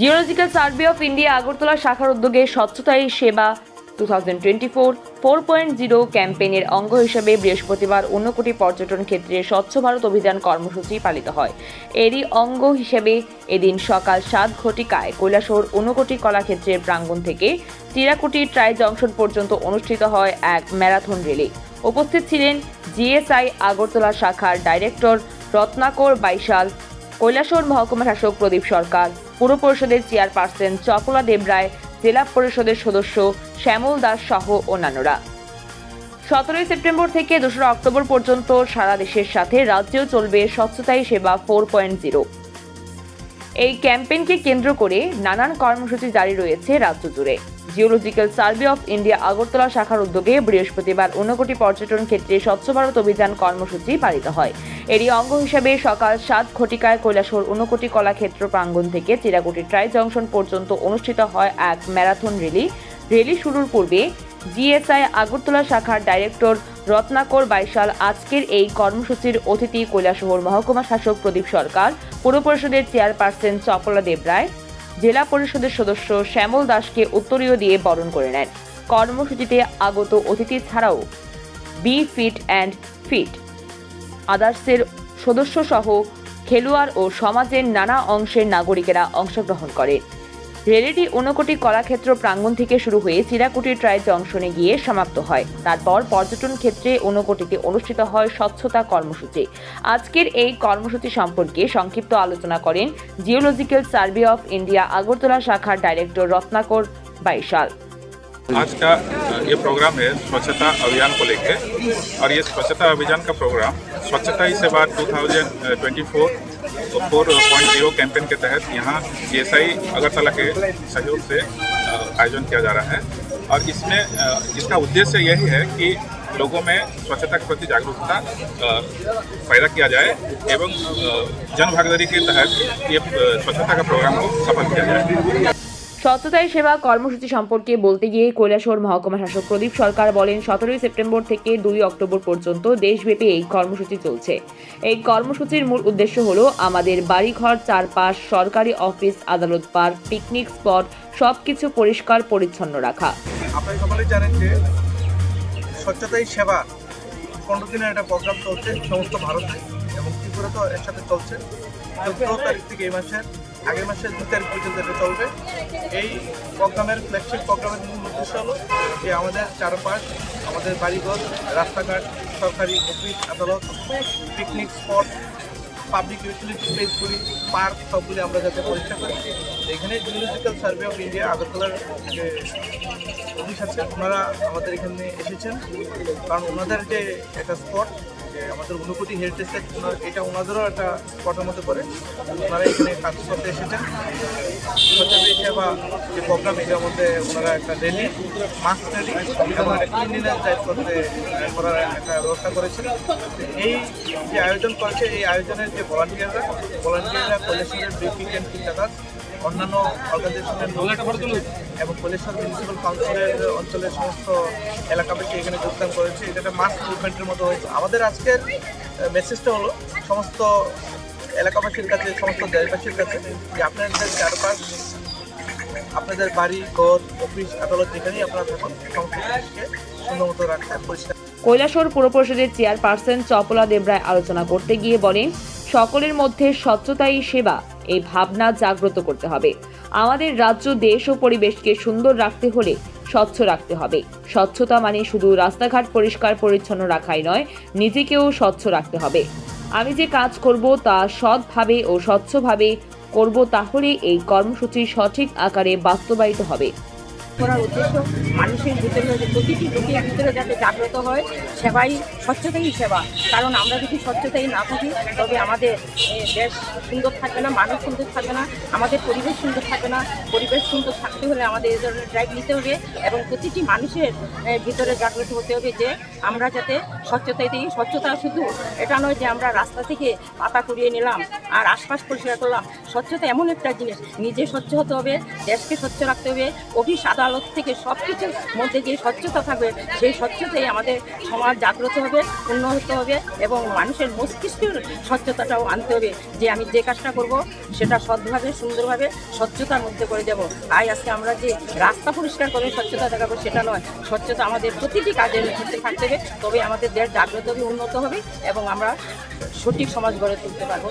Geological survey of India Agartala শাখার উদ্যোগে স্বচ্ছতাই সেবা two thousand twenty four four point zero ক্যাম্পেইনের অঙ্গ হিসেবে বৃহস্পতিবার ঊনকোটি পর্যটন ক্ষেত্রে স্বচ্ছ ভারত অভিযান কর্মসূচি পালিত হয়। এরই অঙ্গ হিসেবে এদিন সকাল সাত ঘটিকায় কৈলাসহর ঊনকোটি কলাক্ষেত্রের প্রাঙ্গণ থেকে চিরাকুটি ট্রাই জংশন পর্যন্ত অনুষ্ঠিত হয় এক ম্যারাথন রেলি উপস্থিত ছিলেন জিএসআই আগরতলা শাখার ডাইরেক্টর রত্নাকর বাইশাল, কৈলাসহর মহকুমা শাসক প্রদীপ সরকার পুর পরিষদের চেয়ারপারসন চকলা দেবরায় জেলা পরিষদের সদস্য শ্যামল দাস সহ অন্যান্যরা। সতেরোই সেপ্টেম্বর থেকে দোসরা অক্টোবর পর্যন্ত সারা দেশের সাথে রাজ্যেও চলবে স্বচ্ছতাই সেবা ফোর পয়েন্ট জিরো এই ক্যাম্পেইনকে কেন্দ্র করে নানান কর্মসূচি জারি রয়েছে রাজ্য জুড়ে। Geological survey of India Agartala শাখার উদ্যোগে বৃহস্পতিবার ঊনকোটি পর্যটন ক্ষেত্রে স্বচ্ছ ভারত অভিযান কর্মসূচি পালিত হয়। এরই অঙ্গ হিসাবে সকাল সাত ঘটিকায় কৈলাসহর ঊনকোটি কলাক্ষেত্র প্রাঙ্গণ থেকে চিরাকুটি ট্রাই জংশন পর্যন্ত অনুষ্ঠিত হয় এক ম্যারাথন রেলি রেলি শুরুর পূর্বে জিএসআই আগরতলা শাখার ডাইরেক্টর রত্নাকর বাইশাল আজকের এই কর্মসূচির অতিথি কৈলাসহর মহকুমা শাসক প্রদীপ সরকার, পুর পরিষদের চেয়ারপারসন চপলা দেবরায় জেলা পরিষদের সদস্য শ্যামল দাসকে উত্তরীয় দিয়ে বরণ করে নেন। কর্মসূচিতে আগত অতিথি ছাড়াও বি ফিট অ্যান্ড ফিট, আদার্সের সদস্য সহ খেলোয়াড় ও সমাজের নানা অংশের নাগরিকেরা অংশগ্রহণ করে। রেলিটি ঊনকোটি কলাক্ষেত্র প্রাঙ্গণ থেকে শুরু হয়ে চিরাকুটি ট্রাই জংশনে গিয়ে সমাপ্ত হয় তারপর পর্যটন ক্ষেত্রে ঊনকোটিতে অনুষ্ঠিত হয় স্বচ্ছতা কর্মসূচি আজকের এই কর্মসূচি সম্পর্কে সংক্ষিপ্ত আলোচনা করেন geological survey of India Agartala শাখার ডাইরেক্টর রত্নাকর বাইশাল आज का अ, ये प्रोग्राम है स्वच्छता अभियान को लेके और ये स्वच्छता अभियान का प्रोग्राम स्वच्छता ही सेवा 2024 फोर पॉइंट ज़ीरो कैंपेन के तहत यहाँ ई एस आई अगरतला के सहयोग से आयोजन किया जा रहा है। और इसमें इसका उद्देश्य यही है कि लोगों में स्वच्छता के प्रति जागरूकता पैदा किया जाए एवं जन भागीदारी के तहत ये स्वच्छता का प्रोग्राम को सफल किया जाए। স্বচ্ছতাই সেবা কর্মসূচি সম্পর্কে বলতে গিয়ে কৈলাসহর মহকুমা শাসক প্রদীপ সরকার বলেন, সতেরোই সেপ্টেম্বর থেকে দুই অক্টোবর পর্যন্ত দেশব্যাপী এই কর্মসূচি চলছে। এই কর্মসূচির মূল উদ্দেশ্য হল আমাদের বাড়িঘর, চারপাশ, সরকারি অফিস, আদালত পার্ক, পিকনিক স্পট, সবকিছু পরিষ্কার পরিচ্ছন্ন রাখা। সকলেই জানেন যে স্বচ্ছতাই সেবা। পনেরো দিনের একটা প্রোগ্রাম চলছে সমস্ত ভারতে এবং ত্রিপুরাতেও এর সাথে চলছে। চোদ্দ তারিখ থেকে এই মাসের আগের মাসের দু তারিখ পর্যন্ত এটা চলবে। এই প্রোগ্রামের ফ্ল্যাগশিপ প্রোগ্রামের মূল উদ্দেশ্য হলো যে আমাদের চারপাশ, আমাদের বাড়িঘর, রাস্তাঘাট, সরকারি অফিস, আদালত পিকনিক স্পট পাবলিক ইউটিলিটি প্লেসগুলি পার্ক সবগুলি আমরা যাতে পরীক্ষা করি এখানে জিওলজিক্যাল সার্ভে অফ ইন্ডিয়া আগরতলার যে অফিস আছে। ওনারা আমাদের এখানে এসেছেন। কারণ ওনাদের যে একটা স্পট যে আমাদের ঊনকোটি হেরিটেজ সাইট এটা ওনাদেরও একটা স্পটের মধ্যে পড়ে ওনারা এখানে কাজ করতে এসেছেন। সেবা যে প্রোগ্রাম, এটার মধ্যে ওনারা একটা মাস্ক রেলি এবং একটা ক্লিনিনেস ড্রাইভ করতে করার একটা ব্যবস্থা করেছেন। এই যে আয়োজন করেছে, এই আয়োজনের যে ভলান্টিয়াররা ভলান্টিয়াররা কলেজের ব্রিফিং অ্যান্ড ফিল্টার অন্যান্য অর্গানাইজেশনের এবং কলেশ্বর মিউনিসিপ্যাল কাউন্সিলের অঞ্চলের সমস্ত এলাকাবাসী এখানে যোগদান করেছে। এটা একটা মাস মুভমেন্টের মতো হয়েছে। আমাদের আজকের মেসেজটা হলো সমস্ত এলাকাবাসীর কাছে, সমস্ত দেশবাসীর কাছে যে আপনাদের চারপাশ আপনাদের বাড়ি, ঘর, অফিস, আদালত যেখানেই আপনারা থাকুন সুন্দর মতো রাখতে পরিষ্কার কৈলাসহর পুর পরিষদের চেয়ারপারসন চপলা দেবরায় আলোচনা করতে গিয়ে বলেন সকলের মধ্যে স্বচ্ছতাই সেবা, এই ভাবনা জাগ্রত করতে হবে। আমাদের রাজ্য, দেশ ও পরিবেশকে সুন্দর রাখতে হলে স্বচ্ছ রাখতে হবে। স্বচ্ছতা মানে শুধু রাস্তাঘাট পরিষ্কার, পরিচ্ছন্ন রাখাই নয়, নিজেকেও স্বচ্ছ রাখতে হবে। আমি যে কাজ করব তা সৎভাবে ও স্বচ্ছভাবে করব তাহলে এই কর্মসূচি সঠিক আকারে বাস্তবায়িত হবে। করার উদ্দেশ্য মানুষের ভিতরে প্রতিটি লোকের ভিতরে যাতে জাগ্রত হয়, সেবাই স্বচ্ছতাই সেবা। কারণ আমরা যদি স্বচ্ছতাই না থাকি, তবে আমাদের দেশ সুন্দর থাকবে না, মানুষ সুন্দর থাকবে না, আমাদের পরিবেশ সুন্দর থাকবে না। পরিবেশ সুন্দর থাকতে হলে আমাদের এই ধরনের ড্রাইভ নিতে হবে এবং প্রতিটি মানুষের ভিতরে জাগ্রত হতে হবে যে আমরা যাতে স্বচ্ছতায় দিই। স্বচ্ছতা শুধু এটা নয় যে আমরা রাস্তা থেকে পাতা কুড়িয়ে নিলাম আর আশপাশ পরিষ্কার করলাম। স্বচ্ছতা এমন একটা জিনিস। নিজে স্বচ্ছ হতে হবে, দেশকে স্বচ্ছ রাখতে হবে। অফিস আদালত আদালত থেকে সব কিছুর মধ্যে যে স্বচ্ছতা থাকবে, সেই স্বচ্ছতাই আমাদের সমাজ জাগ্রত হবে, উন্নত হবে এবং মানুষের মস্তিষ্কের স্বচ্ছতাটাও আনতে হবে। যে আমি যে কাজটা করব, সেটা সৎভাবে, সুন্দরভাবে, স্বচ্ছতার মধ্যে করে যাব তাই আজকে আমরা যে রাস্তা পরিষ্কার করে স্বচ্ছতা দেখাবো, সেটা নয়। স্বচ্ছতা আমাদের প্রতিটি কাজের মধ্যে থাকতে হবে। তবে আমাদের দেশ জাগ্রত হবে, উন্নত হবে এবং আমরা সঠিক সমাজ গড়ে তুলতে পারব।